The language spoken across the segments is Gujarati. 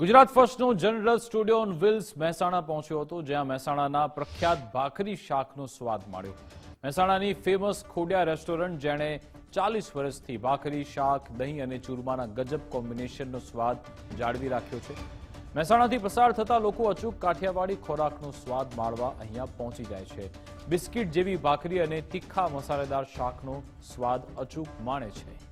Gujarat ફર્સ્ટનો general studio on wheels Mehsana પહોંચ્યો હતો, જ્યાં મહેસાણાના પ્રખ્યાત ભાખરી શાકનો સ્વાદ માણ્યો. મહેસાણાની ફેમસ ખોડિયા રેસ્ટોરન્ટ જેણે ચાલીસ વર્ષથી ભાખરી શાક, દહીં અને ચૂરમાના ગજબ કોમ્બિનેશનનો સ્વાદ જાળવી રાખ્યો છે. મહેસાણાથી પસાર થતા લોકો અચૂક કાઠિયાવાડી ખોરાકનો સ્વાદ માણવા અહીંયા પહોંચી જાય છે. બિસ્કિટ જેવી ભાખરી અને તીખા મસાલેદાર શાકનો સ્વાદ અચૂક માણે છે.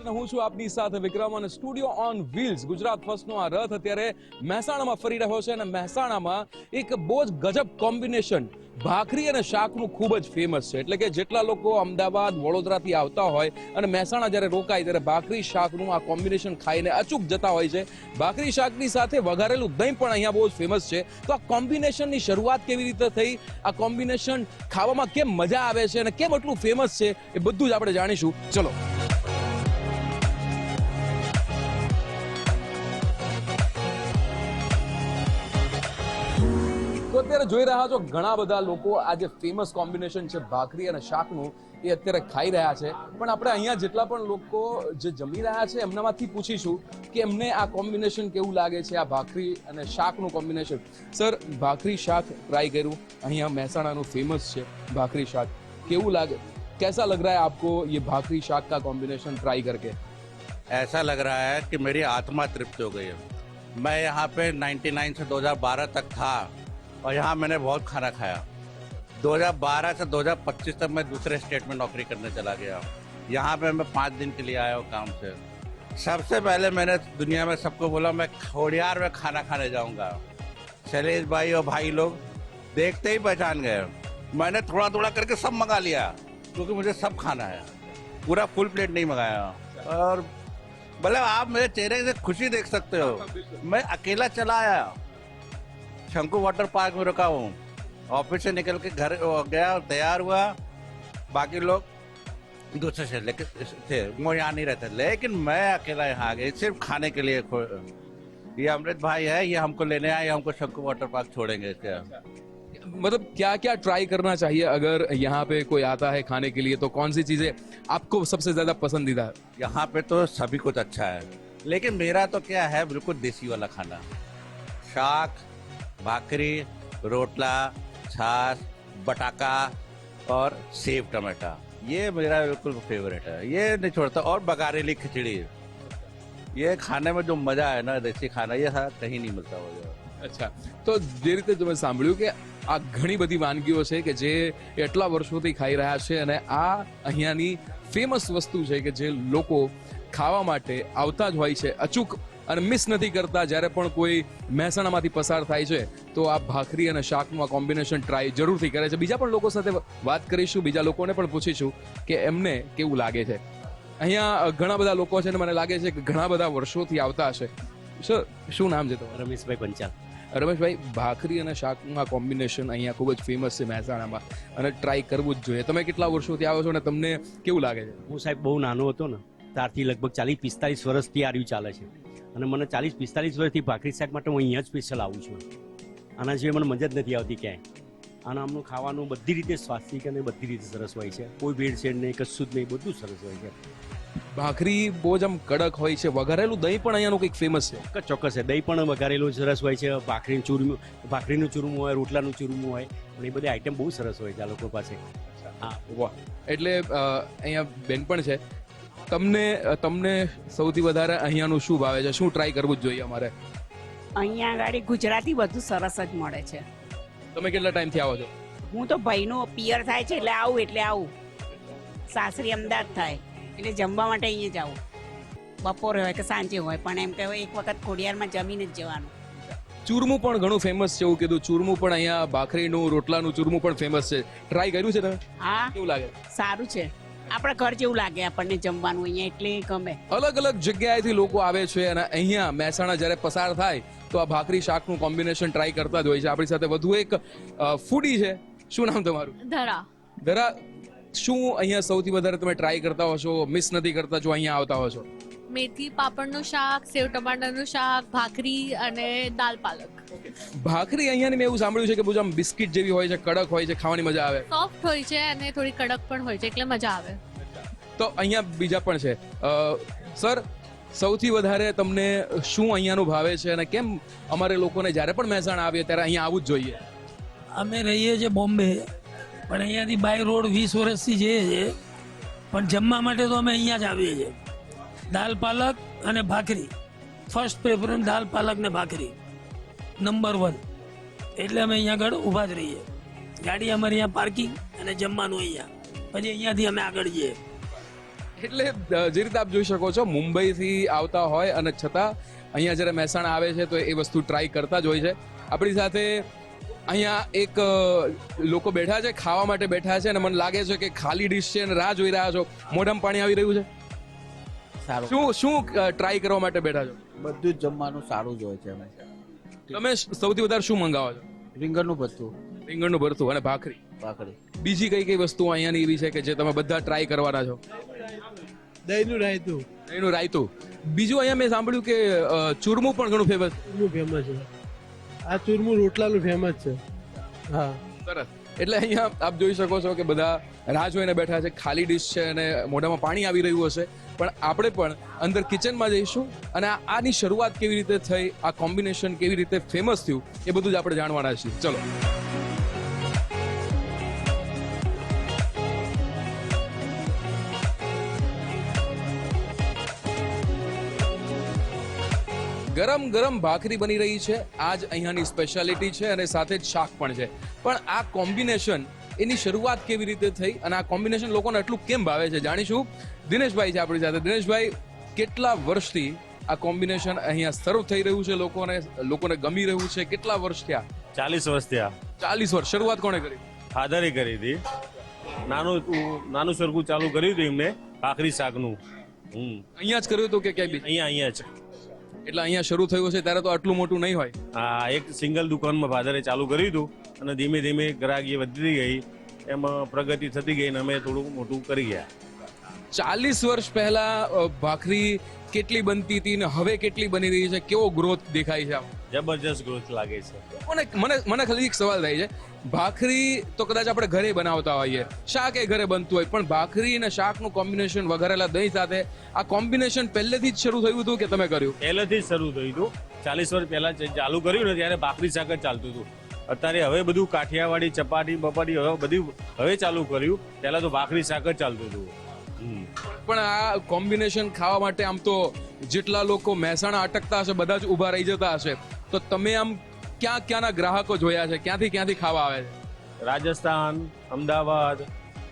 અને હું છું આપની સાથે વિક્રમ અને સ્ટુડિયો ઓન વ્હીલ્સ ગુજરાત ફર્સ્ટનો આ રથ અત્યારે મહેસાણામાં ફરી રહ્યો છે અને મહેસાણામાં એક બહુ જ ગજબ કોમ્બિનેશન ભાખરી અને શાકનું ખૂબ જ ફેમસ છે. એટલે કે જેટલા લોકો અમદાવાદ, વડોદરાથી આવતા હોય અને મહેસાણા જ્યારે રોકાય ત્યારે ભાખરી, શાકનું આ કોમ્બિનેશન ખાઈને અચૂક જતા હોય છે. ભાખરી, શાકની સાથે વઘારેલું દહીં પણ અહીંયા બહુ જ ફેમસ છે. તો આ કોમ્બિનેશનની શરૂઆત કેવી રીતે થઈ? આ કોમ્બિનેશન ખાવામાં કેમ મજા આવે છે અને કેમ એટલું ફેમસ છે એ બધું જ આપણે જાણીશું. ચલો. અત્યારે જોઈ રહ્યા છો ઘણા બધા લોકો આ જે ફેમસ કોમ્બિનેશન છે ભાખરી અને શાકનું એ અત્યારે ખાઈ રહ્યા છે પણ આપણે અહીંયા જેટલા પણ લોકો જે જમી રહ્યા છે એમનામાંથી પૂછીશું કે એમને આ કોમ્બિનેશન કેવું લાગે છે આ ભાખરી અને શાકનું કોમ્બિનેશન સર ભાખરી શાક ટ્રાય કર્યું અહીંયા મહેસાણાનું ફેમસ છે ભાખરી શાક કેવું લાગે कैसा लग रहा है आपको ये भाखरी शाक का कॉम्बिनेशन ट्राई करके ऐसा लग रहा है कि मेरी आत्मा तृप्त हो गई है मैं यहाँ पे 99 से 2012 तक था और यहाँ मैंने बहुत खाना खाया। 2012 से 2025 तक मैं दूसरे स्टेट में नौकरी करने चला गया। यहाँ पे मैं पाँच दिन के लिए आया हूँ काम से। सबसे पहले मैंने दुनिया में सबको बोला, मैं खोड़ियार में खाना खाने जाऊँगा। शैलेश भाई और भाई लोग देखते ही पहचान गए। मैंने थोड़ा थोड़ा करके सब मंगा लिया, क्योंकि मुझे सब खाना है। पूरा फुल प्लेट नहीं मंगाया। और मतलब आप मेरे चेहरे से खुशी देख सकते हो। मैं अकेला चला आया। शंकु वाटर पार्क में रुका हूँ। ऑफ़िस से निकल के घर गया तैयार हुआ। बाकी लोग दूसरे से लेके थे वो यहाँ नहीं रहते। लेकिन मैं अकेला यहाँ आ गया। सिर्फ़ खाने के लिए ये अमृत भाई है ये हमको लेने आए हमको शंकु वाटर पार्क छोड़ेंगे इसके मतलब क्या क्या ट्राई करना चाहिए अगर यहाँ पे कोई आता है खाने के लिए? तो कौन सी चीज़ें आपको सबसे ज़्यादा पसंदीदा है? यहाँ पे तो सभी कुछ अच्छा है। लेकिन मेरा तो क्या है बिल्कुल देसी वाला खाना। शाक भाकरी रोटला छाछ बटाका और सेव टमाटा ये मेरा बिल्कुल फेवरेट है ये नहीं छोड़ता और बघारेली खिचड़ी ये खाने में जो मजा है ना देसी खाना ये सारा कहीं नहीं मिलता मुझे અચ્છા તો જે રીતે તમે સાંભળ્યું કે આ ઘણી બધી વાનગીઓ છે કે જે એટલા વર્ષોથી ખાઈ રહ્યા છે અને આ અહીંયાની ફેમસ વસ્તુ છે કે જે લોકો ખાવા માટે આવતા જ હોય છે અચૂક અને મિસ નથી કરતા. જ્યારે પણ કોઈ મહેસાણામાંથી પસાર થાય છે તો આ ભાખરી અને શાકનું આ કોમ્બિનેશન ટ્રાય જરૂરથી કરે છે. બીજા પણ લોકો સાથે વાત કરીશું. બીજા લોકોને પણ પૂછીશું કે એમને કેવું લાગે છે. અહીંયા ઘણા બધા લોકો છે ને મને લાગે છે કે ઘણા બધા વર્ષોથી આવતા હશે. સર શું નામ છે તમારું? રમેશભાઈ પંચાલ. રમેશભાઈ ભાખરી અને શાકનું આ કોમ્બિનેશન અહીંયા ખૂબ જ ફેમસ છે મહેસાણામાં અને ટ્રાય કરવું જ જોઈએ. તમે કેટલા વર્ષોથી આવો છો અને તમને કેવું લાગે છે? હું સાહેબ બહુ નાનો હતો ને ત્યારથી લગભગ ચાલીસ પિસ્તાલીસ વર્ષથી આર્યું ચાલે છે. અને મને ચાલીસ પિસ્તાલીસ વર્ષથી ભાખરી શાક માટે હું અહીંયા જ સ્પેશિયલ આવું છું. આના સિવાય મને મજા જ નથી આવતી ક્યાંય. આના આમનું ખાવાનું બધી રીતે સ્વાસ્થિક અને બધી રીતે સરસ હોય છે. કોઈ ભેળસેળ નહીં કશું જ નહીં બધું સરસ હોય છે. ભાખરી બહુ જ આમ કડક હોય છે. વઘારેલું દહીં પણ અહીંયાનું કંઈક ફેમસ છે. ચોક્કસ ચોક્કસ છે. દહીં પણ વઘારેલું સરસ હોય છે. ભાખરીનું ચૂરમું ભાખરીનું ચૂરમું હોય રોટલાનું ચૂરમું હોય પણ એ બધી આઈટમ બહુ સરસ હોય છે આ લોકો પાસે. હા વાહ. એટલે અહીંયા બેન પણ છે. તમને તમને સૌથી વધારે અહીંયાનું શું ભાવે છે? શું ટ્રાય કરવું જ જોઈએ અમારે? અહીંયા આગળ ગુજરાતી બધું સરસ જ મળે છે. તમે કેટલા ટાઈમથી આવો છો? હું તો ભાઈનો પિયર થાય છે એટલે આવું એટલે આવું. સાસરી અમદાવાદ થાય એટલે જમવા માટે અહીંયા જ આવું. બપોરે હોય કે સાંજે હોય પણ એમ કે એક વખત ખોડિયારમાં જમીને જ જવાનું. ચૂરમું પણ ઘણું ફેમસ છે એવું કીધું. ચૂરમું પણ અહીંયા ભાખરીનું રોટલાનું ચૂરમું પણ ફેમસ છે. ટ્રાય કર્યું છે તમે? હા. કેવું લાગે? સારું છે. આપણા ઘર જેવું લાગે આપણને જમવાનું અહીંયા એટલે ગમે. અલગ અલગ જગ્યાએથી લોકો આવે છે અને અહીંયા મહેસાણા જ્યારે પસાર થાય તો આ ભાખરી શાકનું કોમ્બિનેશન ટ્રાય કરતા જ હોય છે. આપણી સાથે વધુ એક ફૂડી છે. શું નામ તમારું? ધરા. ધરા શું અહીંયા સૌથી વધારે તમે ટ્રાય કરતા હો છો મિસ નથી કરતા જો અહીંયા આવતા હો છો મેથી પાપડનું શાક સેવ ટમાટરનું શાક ભાખરી અને દાલ પાલક. ભાખરી અહીંયાની મેં એવું સાંભળ્યું છે કે બધું આમ બિસ્કિટ જેવી હોય છે કડક હોય છે ખાવાની મજા આવે. સોફ્ટ હોય છે અને થોડી કડક પણ હોય છે એટલે મજા આવે. તો અહીંયા બીજા પણ છે. સર સૌથી વધારે તમને શું અહીંયાનું ભાવે છે અને કેમ અમારે લોકોને જ્યારે પણ મહેસાણા આવીએ ત્યારે અહીંયા આવવું જ જોઈએ? અમે રહીએ છીએ બોમ્બે પણ અહીંયાથી બાય રોડ વીસ વર્ષથી જઈએ છીએ. પણ જમવા માટે તો અમે અહીંયા જ આવીએ છીએ. દાલ પાલક અને ભાખરી. ફર્સ્ટ પ્રેફરન્સ દાલ પાલક ને ભાખરી. નંબર વન એટલે અમે અહીંયા આગળ ઊભા જ રહીએ. ગાડી અમારે અહીંયા પાર્કિંગ અને જમવાનું અહીંયા. પછી અહીંયાથી અમે આગળ જઈએ. એટલે જે રીતે આપ જોઈ શકો છો, મુંબઈથી આવતા હોય અને છતાં અહીંયા જ્યારે મહેસાણા આવે છે, તો એ વસ્તુ ટ્રાય કરતા જ હોય છે. આપણી સાથે અહીંયા એક લોકો બેઠા છે, ખાવા માટે બેઠા છે અને મને લાગે છે કે ખાલી ડીશ છે અને રાહ જોઈ રહ્યા છો. મોઢામાં પાણી આવી રહ્યું છે? સારું. શું શું ટ્રાય કરવા માટે બેઠા છો? બધું જ જમવાનું સારું જ હોય છે અમે તમે સૌથી વધારે શું મંગાવો છો? રીંગણનું ભરતું. રીંગણનું ભરતું અને ભાખરી. ભાખરી. બીજી કઈ કઈ વસ્તુઓ અહીંયાની એવી છે કે જે તમે બધા ટ્રાય કરવાના છો? દહીંનું રાયતું. દહીંનું રાયતું. બીજું અહીંયા મેં સાંભળ્યું કે ચૂરમું પણ ઘણું ફેમસ ચૂરમું ફેમસ છે. આ ચૂરમું રોટલાનું ફેમસ છે. હા. સરસ. એટલે અહીંયા આપ જોઈ શકો છો કે બધા રાહ જોઈને બેઠા છે. ખાલી ડીશ છે અને મોઢામાં પાણી આવી રહ્યું હશે. પણ આપણે પણ અંદર કિચનમાં જઈશું અને આની શરૂઆત કેવી રીતે થઈ, આ કોમ્બિનેશન કેવી રીતે ફેમસ થયું, એ બધું જ આપણે જાણવાના છીએ. ચલો. ગરમ ગરમ ભાખરી બની રહી છે. આ જ અહીંયાની સ્પેશિયાલિટી છે અને સાથે જ શાક પણ છે. પણ આ કોમ્બિનેશન એની શરૂઆત કેવી રીતે થઈ અને આ કોમ્બિનેશન લોકોને એટલું કેમ ભાવે છે જાણીશું. દિનેશભાઈ છે આપણી સાથે. દિનેશભાઈ કેટલા વર્ષથી આ કોમ્બિનેશન અહીંયા સર્વ થઈ રહ્યું છે લોકોને? લોકોને ગમી રહ્યું છે? કેટલા વર્ષ થયા? ચાલીસ વર્ષ થયા. ચાલીસ વર્ષ. શરૂઆત કોણે કરી? ફાધરે કરી હતી. નાનું નાનું સરખું ચાલુ કર્યું હતું એમને ભાખરી શાકનું. હમ. અહીંયા જ કર્યું હતું કે ક્યાંય અહીંયા અહીંયા જ. એટલે અહીંયા શરૂ થયું છે ત્યારે તો આટલું મોટું નહીં હોય. આ એક સિંગલ દુકાનમાં ફાધરે ચાલુ કર્યું હતું અને ધીમે ધીમે ગ્રાહકી વધતી ગઈ એમાં પ્રગતિ થતી ગઈ અને અમે થોડું મોટું કરી ગયા. ચાલીસ વર્ષ પહેલા ભાખરી કેટલી બનતી હતી ને હવે કેટલી બની રહી છે? કેવો ગ્રોથ દેખાય છે આમ? જબરજસ્ત ગ્રોથ લાગે છે. મને મને મને ખાલી એક સવાલ થાય છે. ભાખરી તો કદાચ આપણે ઘરે બનાવતા હોઈએ. શાક એ ઘરે બનતું હોય પણ ભાખરી અને શાકનું કોમ્બિનેશન વઘારેલા દહીં સાથે આ કોમ્બિનેશન પહેલેથી જ શરૂ થયું હતું કે તમે કર્યું? પહેલેથી જ શરૂ થયું હતું. ચાલીસ વર્ષ પહેલા જ ચાલુ કર્યું ને ત્યારે ભાખરી શાક જ ચાલતું હતું. અત્યારે હવે બધું કાઠિયાવાડી ચપાટી બપાટી હવે બધું હવે ચાલુ કર્યું. પહેલા તો ભાખરી શાક જ ચાલતું હતું. પણ આ કોમ્બિનેશન ખાવા માટે આમ તો જેટલા લોકો મહેસાણા અટકતા હશે બધા જ ઊભા રહી જતા હશે. તો તમે આમ ક્યાં ક્યાંના ગ્રાહકો જોયા છે? ક્યાંથી ક્યાંથી ખાવા આવે છે? રાજસ્થાન, અમદાવાદ,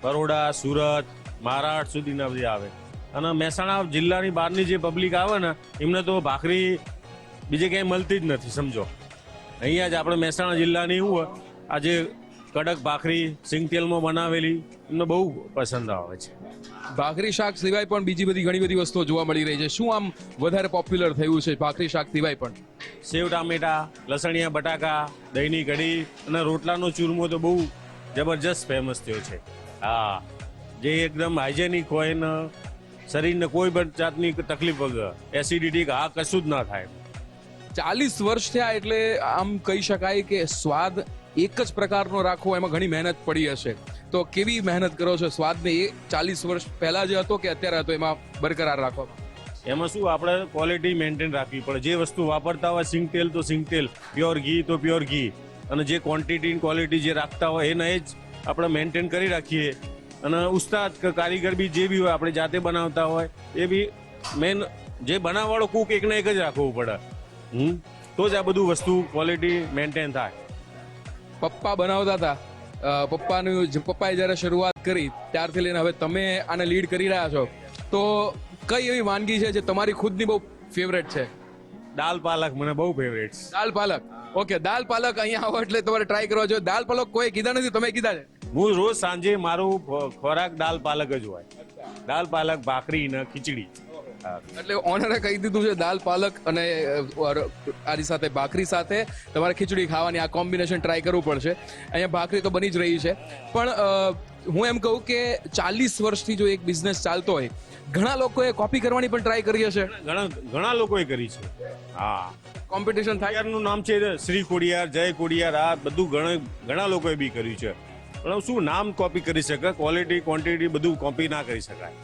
બરોડા, સુરત, મહારાષ્ટ્ર સુધીના બધી આવે. અને મહેસાણા જિલ્લાની બહારની જે પબ્લિક આવે ને, એમને તો ભાખરી બીજે ક્યાંય મળતી જ નથી, સમજો. અહીંયા જ આપણે મહેસાણા જિલ્લાની શું હોય? આ જે કડક ભાખરી સિંગ તેલમાં બનાવેલી એમને બહુ પસંદ આવે છે. ભાખરી શાક સિવાય પણ બીજી બધી ઘણી બધી વસ્તુઓ જોવા મળી રહી છે. શું આમ વધારે પોપ્યુલર થયું છે ભાખરી શાક સિવાય પણ? સેવ ટામેટા લસણિયા બટાકા દહીંની કઢી અને રોટલાનો ચૂરમો તો બહુ જબરજસ્ત ફેમસ થયો છે. હા જે એકદમ હાઇજેનિક હોય ને શરીરને કોઈ પણ જાતની તકલીફ વગર એસિડિટી આ કશું જ ના થાય. ચાલીસ વર્ષ થયા એટલે આમ કહી શકાય કે સ્વાદ એક જ પ્રકારનો રાખવો એમાં ઘણી મહેનત પડી હશે. તો કેવી મહેનત કરો છો? સ્વાદને એ ચાલીસ વર્ષ પહેલાં જે હતો કે અત્યારે હતો, એમાં બરકરાર રાખવામાં? એમાં શું, આપણે ક્વોલિટી મેન્ટેન રાખવી પડે. જે વસ્તુ વાપરતા હોય, સિંગ તેલ તો સિંગ તેલ પ્યોર ઘી તો પ્યોર ઘી. અને જે ક્વોન્ટિટી ક્વોલિટી જે રાખતા હોય, એને જ આપણે મેન્ટેન કરી રાખીએ. અને ઉસ્તાદ કારીગર બી જે બી હોય, આપણે જાતે બનાવતા હોય, એ બી મેન જે બનાવવાળો કુક એકને એક જ રાખવું પડે. હમ? તો જ આ બધું વસ્તુ ક્વોલિટી મેન્ટેન થાય. પપ્પા બનાવતા હતા. પપ્પાનું પપ્પાએ જ્યારે શરૂઆત કરી ત્યારથી લઈને હવે તમે આને લીડ કરી રહ્યા છો. તો કઈ એવી વાનગી છે જે તમારી ખુદની બહુ ફેવરેટ છે? દાલ પાલક મને બહુ ફેવરેટ દાલ પાલક. ઓકે દાલ પાલક અહીંયા આવો એટલે તમારે ટ્રાય કરવા જોઈએ. દાલ પાલક કોઈ કીધા નથી તમે કીધા છે. હું રોજ સાંજે મારું ખોરાક દાલ પાલક જ હોય. દાલ પાલક ભાખરી ને ખીચડી. એટલે ઓનરે કહી દીધું છે દાલ પાલક અને આની સાથે ભાખરી સાથે તમારે ખીચડી ખાવાની આ કોમ્બિનેશન ટ્રાય કરવું પડશે. અહીંયા ભાખરી તો બની જ રહી છે. પણ હું એમ કહું કે ચાલીસ વર્ષથી જો એક બિઝનેસ ચાલતો હોય ઘણા લોકોએ કોપી કરવાની પણ ટ્રાય કરી હશે. ઘણા ઘણા લોકોએ કરી છે. હા. કોમ્પિટિશન થાય. ખોડિયારનું નામ છે શ્રી કોડિયાર જય કોડિયાર આ બધું ઘણા ઘણા લોકોએ બી કર્યું છે. પણ શું નામ કોપી કરી શકાય? ક્વોલિટી ક્વોન્ટિટી બધું કોપી ના કરી શકાય.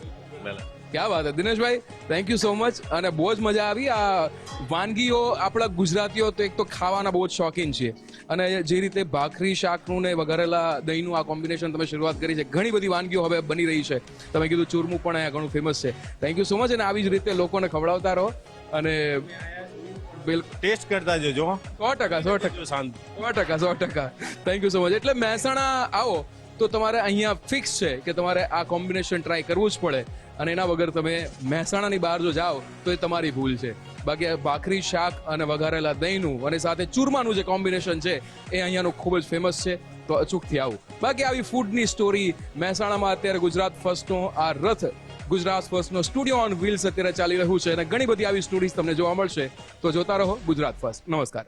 ક્યાં વાત છે દિનેશભાઈ થેન્ક યુ સો મચ અને બહુ જ મજા આવી. આ વાનગીઓ આપણા ગુજરાતીઓ તો એક તો ખાવાના બહુ જ શોખીન છે અને જે રીતે ભાખરી શાકનું ને વઘારેલા દહીંનું આ કોમ્બિનેશન તમે શરૂઆત કરી છે ઘણી બધી વાનગીઓ હવે બની રહી છે. તમે કીધું ચૂરમું પણ અહીંયા ઘણું ફેમસ છે. થેન્ક યુ સો મચ અને આવી જ રીતે લોકોને ખવડાવતા રહો. અને બિલકુલ ટેસ્ટ કરતા જજો. સો ટકા સો ટકા. શાંત. સો ટકા સો ટકા. થેન્ક યુ સો મચ એટલે મહેસાણા આવો તો તમારે અહીંયા ફિક્સ છે કે તમારે આ કોમ્બિનેશન ટ્રાય કરવું જ પડે. અને એના વગર તમે મહેસાણાની બહાર જો જાઓ, તો એ તમારી ભૂલ છે. બાકી ભાખરી, શાક અને વઘારેલા દહીંનું અને સાથે ચૂરમાનું જે કોમ્બિનેશન છે, એ અહીંયાનું ખૂબ જ ફેમસ છે. તો અચૂકથી આવું. બાકી આવી ફૂડની સ્ટોરી મહેસાણામાં અત્યારે ગુજરાત ફર્સ્ટનો આ રથ ગુજરાત ફર્સ્ટનો સ્ટુડિયો ઓન વ્હીલ્સ અત્યારે ચાલી રહ્યું છે અને ઘણી બધી આવી સ્ટોરીઝ તમને જોવા મળશે. તો જોતા રહો ગુજરાત ફર્સ્ટ નમસ્કાર.